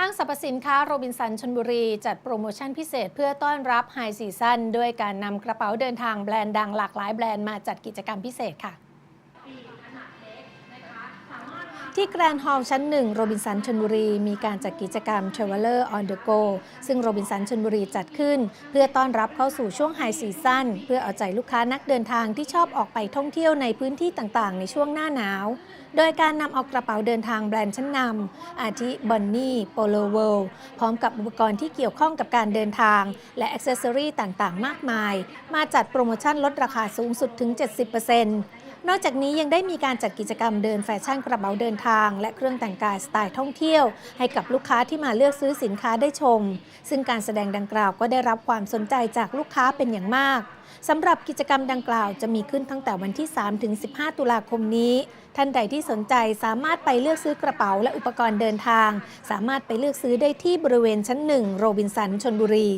ห้างสรรพสินค้าโรบินสันชนบุรี จัดโปรโมชั่นพิเศษเพื่อต้อนรับไฮซีซั่นด้วยการนำกระเป๋าเดินทางแบรนด์ดังหลากหลายแบรนด์มาจัดกิจกรรมพิเศษค่ะ ที่แกรนด์ฮอลล์ชั้นหนึ่งโรบินสันชนบุรี มีการจัดกิจกรรม Traveler on the Go ซึ่งโรบินสันชนบุรีจัดขึ้น เพื่อต้อนรับเข้าสู่ช่วงไฮซีซั่นเพื่อเอาใจลูกค้านักเดินทางที่ชอบออกไปท่องเที่ยวในพื้นที่ต่างๆ ในช่วงหน้าหนาว โดยการนำเอากระเป๋าเดินทางแบรนด์ชั้นนำอาทิบอนนี่โปโลเวลพร้อมกับอุปกรณ์ที่เกี่ยวข้องกับการเดินทาง และอ c เซสซอรีต่างๆ มากมาย มาจัดโปรโมชั่นลดราคาสูงสุดถึง 70% นอกจากนี้ยังได้มีการจัดกิจกรรมเดินแฟชั่นกระเป๋าเดินทาง และเครื่องแต่งกายสไตล์ท่องเที่ยว ให้กับลูกค้าที่มาเลือกซื้อสินค้าได้ชม ซึ่งการแสดงดังกล่าวก็ได้รับความสนใจจากลูกค้าเป็นอย่างมากสำหรับกิจกรรมดังกล่าวจะมีขึ้นตั้งแต่วันที่ 3 ถึง 15 ตุลาคมนี้ ท่านใดที่สนใจสามารถไปเลือกซื้อกระเป๋าและอุปกรณ์เดินทาง สามารถไปเลือกซื้อได้ที่บริเวณชั้นหนึ่งโรบินสันชนบุรี